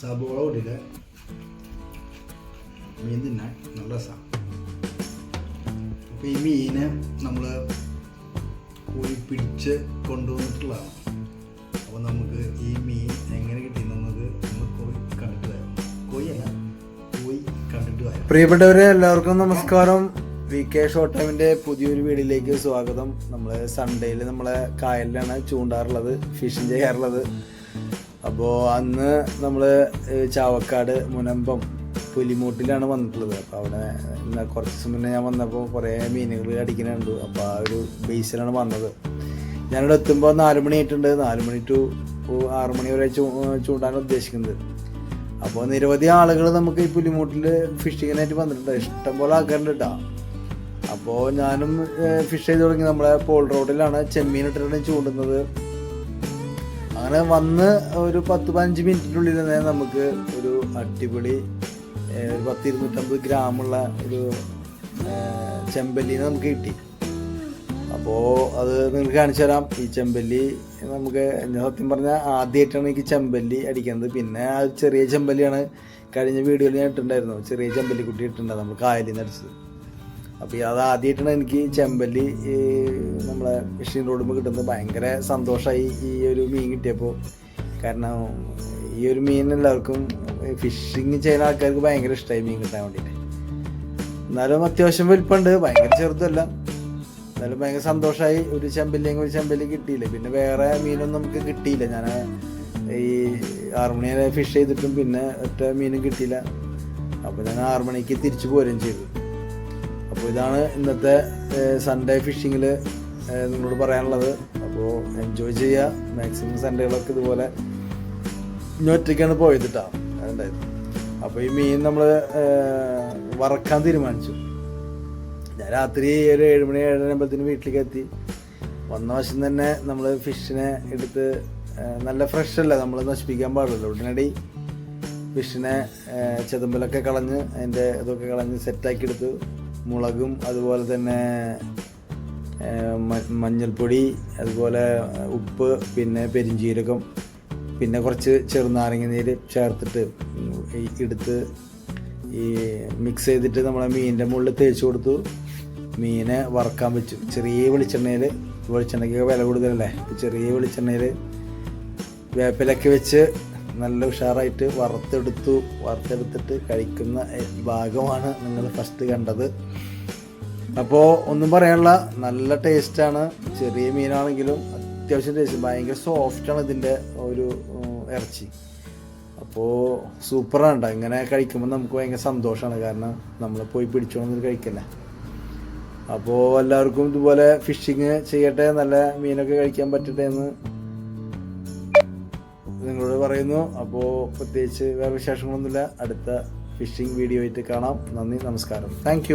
സബോള കൂട്ടിയിട്ട് മീൻ തിന്നാൻ നല്ല രസമാണ് അപ്പോൾ ഈ മീന് നമ്മൾ പോയി പിടിച്ച് കൊണ്ടുവന്നിട്ടുള്ളതാണ്. അപ്പോൾ നമുക്ക് ഈ മീൻ എങ്ങനെ കിട്ടി നമുക്ക് നമ്മൾ പോയി കണ്ടിട്ട് വരാം. കോയല്ല പോയി കണ്ടിട്ട് വരാം. പ്രിയപ്പെട്ടവരെ എല്ലാവർക്കും നമസ്കാരം. വി കെ ഷോർട്ട് ടൈമിന്റെ പുതിയൊരു വീഡിയോയിലേക്ക് സ്വാഗതം. നമ്മൾ സൺഡേയിൽ നമ്മളെ കായലിലാണ് ചൂണ്ടാറുള്ളത് ഫിഷിങ് ചെയ്യാറുള്ളത്. അപ്പോൾ അന്ന് നമ്മൾ ചാവക്കാട് മുനമ്പം പുലിമൂട്ടിലാണ് വന്നിട്ടുള്ളത്. അപ്പോൾ അവിടെ കുറച്ച് ദിവസം മുന്നേ ഞാൻ വന്നപ്പോൾ കുറേ മീനുകൾ അടിക്കുന്നുണ്ട് അപ്പോൾ ആ ഒരു ബേസിലാണ് വന്നത്. ഞാനിവിടെ എത്തുമ്പോൾ നാല് മണി ആയിട്ടുണ്ട് നാല് മണി ടു ആറ് മണി വരെ ചൂണ്ടാൻ ഉദ്ദേശിക്കുന്നത്. അപ്പോൾ നിരവധി ആളുകൾ നമുക്ക് ഈ പുലിമൂട്ടിൽ ഫിഷിങ്ങിനായിട്ട് വന്നിട്ടുണ്ട്. ഇഷ്ടംപോലെ ആൾക്കാരുണ്ട് കേട്ടോ. അപ്പോൾ ഞാനും ഫിഷ് ചെയ്ത് തുടങ്ങി. നമ്മളെ പോൾ റോഡിലാണ് ചെമ്മീൻ ഇട്ടിട്ടാണ് ചൂണ്ടുന്നത്. അങ്ങനെ വന്ന് ഒരു പത്ത് പതിനഞ്ച് മിനിറ്റിനുള്ളിൽ തന്നെ നമുക്ക് ഒരു അടിപൊളി ഒരു പത്ത് ഇരുന്നൂറ്റമ്പത് ഗ്രാമുള്ള ഒരു ചെമ്പല്ലി നമുക്ക് കിട്ടി. അപ്പോൾ അത് നിങ്ങൾക്ക് കാണിച്ചു തരാം. ഈ ചെമ്പല്ലി നമുക്ക് ഞാൻ സത്യം പറഞ്ഞാൽ ആദ്യമായിട്ടാണ് എനിക്ക് ചെമ്പല്ലി അടിക്കുന്നത്. പിന്നെ ആ ചെറിയ ചെമ്പല്ലിയാണ് കഴിഞ്ഞ വീഡിയോയിൽ ഞാൻ ഇട്ടിട്ടുണ്ടായിരുന്നു. ചെറിയ ചെമ്പല്ലി കുട്ടി ഇട്ടിട്ടുണ്ടായിരുന്നു. നമ്മൾ കായലിൽ നിന്ന് അടിച്ചത്. അപ്പോൾ അത് ആദ്യമായിട്ടാണ് എനിക്ക് ചെമ്പല്ലി നമ്മളെ ഫിഷിംഗ് റോഡുമ്പോൾ കിട്ടുന്നത്. ഭയങ്കര സന്തോഷമായി ഈ ഒരു മീൻ കിട്ടിയപ്പോൾ കാരണം ഈ ഒരു മീൻ എല്ലാവർക്കും ഫിഷിങ് ചെയ്യുന്ന ആൾക്കാർക്ക് ഭയങ്കര ഇഷ്ടമായി മീൻ കിട്ടാൻ വേണ്ടിയിട്ട് എന്നാലും അത്യാവശ്യം വലിപ്പമുണ്ട്. ഭയങ്കര ചെറുതല്ല. എന്നാലും ഭയങ്കര സന്തോഷമായി ഒരു ചെമ്പല്ലിയും ഒരു ചെമ്പല്ലി കിട്ടിയില്ല? പിന്നെ വേറെ മീനൊന്നും നമുക്ക് കിട്ടിയില്ല. ഞാൻ ഈ ആറുമണി വരെ ഫിഷ് ചെയ്തിട്ടും പിന്നെ ഒറ്റ മീനും കിട്ടിയില്ല. അപ്പോൾ ഞാൻ ആറുമണിക്ക് തിരിച്ചു പോരുകയും ചെയ്തു. അപ്പോൾ ഇതാണ് ഇന്നത്തെ സൺഡേ ഫിഷിങ്ങിൽ നിങ്ങളോട് പറയാനുള്ളത്. അപ്പോൾ എൻജോയ് ചെയ്യുക മാക്സിമം സൺഡേകളൊക്കെ ഇതുപോലെ ഒറ്റയ്ക്കാണ് പോയത് കേട്ടോ അപ്പോൾ ഈ മീൻ നമ്മൾ വറക്കാൻ തീരുമാനിച്ചു. ഞാൻ രാത്രി ഒരു ഏഴ് മണി ഏഴര ആകുമ്പോഴത്തേന് വീട്ടിലേക്ക് എത്തി. വന്ന വശം തന്നെ നമ്മൾ ഫിഷിനെ എടുത്ത് നല്ല ഫ്രഷ് അല്ല. നമ്മൾ നശിപ്പിക്കാൻ പാടില്ല ഉടനടി ഫിഷിനെ ചെതുമ്പലൊക്കെ കളഞ്ഞ് അതിന്റെ ഇതൊക്കെ കളഞ്ഞ് സെറ്റാക്കി എടുത്തു. മുളകും അതുപോലെ തന്നെ മഞ്ഞൾപ്പൊടി അതുപോലെ ഉപ്പ് പിന്നെ പെരിഞ്ചീരകം പിന്നെ കുറച്ച് ചെറുനാരങ്ങ നീര് ചേർത്തിട്ട് എടുത്ത് ഈ മിക്സ് ചെയ്തിട്ട് നമ്മളെ മീനിന്റെ മുകളിൽ തേച്ച് കൊടുത്തു. മീനെ വറക്കാൻ വെച്ചു. ചെറിയ വെളിച്ചെണ്ണയിൽ വെളിച്ചെണ്ണയ്ക്കൊക്കെ വില കൂടുതലല്ലേ? ചെറിയ വെളിച്ചെണ്ണയിൽ വേപ്പിലൊക്കെ വെച്ച് നല്ല ഉഷാറായിട്ട് വറുത്തെടുത്തു വറുത്തെടുത്തിട്ട് കഴിക്കുന്ന ഭാഗമാണ് നിങ്ങൾ ഫസ്റ്റ് കണ്ടത്. അപ്പോൾ ഒന്നും പറയാനുള്ള നല്ല ടേസ്റ്റാണ് ചെറിയ മീനാണെങ്കിലും അത്യാവശ്യം ടേസ്റ്റ് ഭയങ്കര സോഫ്റ്റാണ് ഇതിന്റെ ഒരു ഇറച്ചി. അപ്പോൾ സൂപ്പറാണ് കേട്ടോ ഇങ്ങനെ കഴിക്കുമ്പോൾ നമുക്ക് ഭയങ്കര സന്തോഷമാണ് കാരണം നമ്മൾ പോയി പിടിച്ചോണമെന്ന് കഴിക്കല്ലേ. അപ്പോൾ എല്ലാവർക്കും ഇതുപോലെ ഫിഷിങ് ചെയ്യട്ടെ നല്ല മീനൊക്കെ കഴിക്കാൻ പറ്റട്ടെ എന്ന് നിങ്ങളോട് പറയുന്നു. അപ്പോൾ പ്രത്യേകിച്ച് വേറെ വിശേഷങ്ങളൊന്നുമില്ല. അടുത്ത ഫിഷിംഗ് വീഡിയോ ആയിട്ട് കാണാം. നന്ദി നമസ്കാരം. താങ്ക്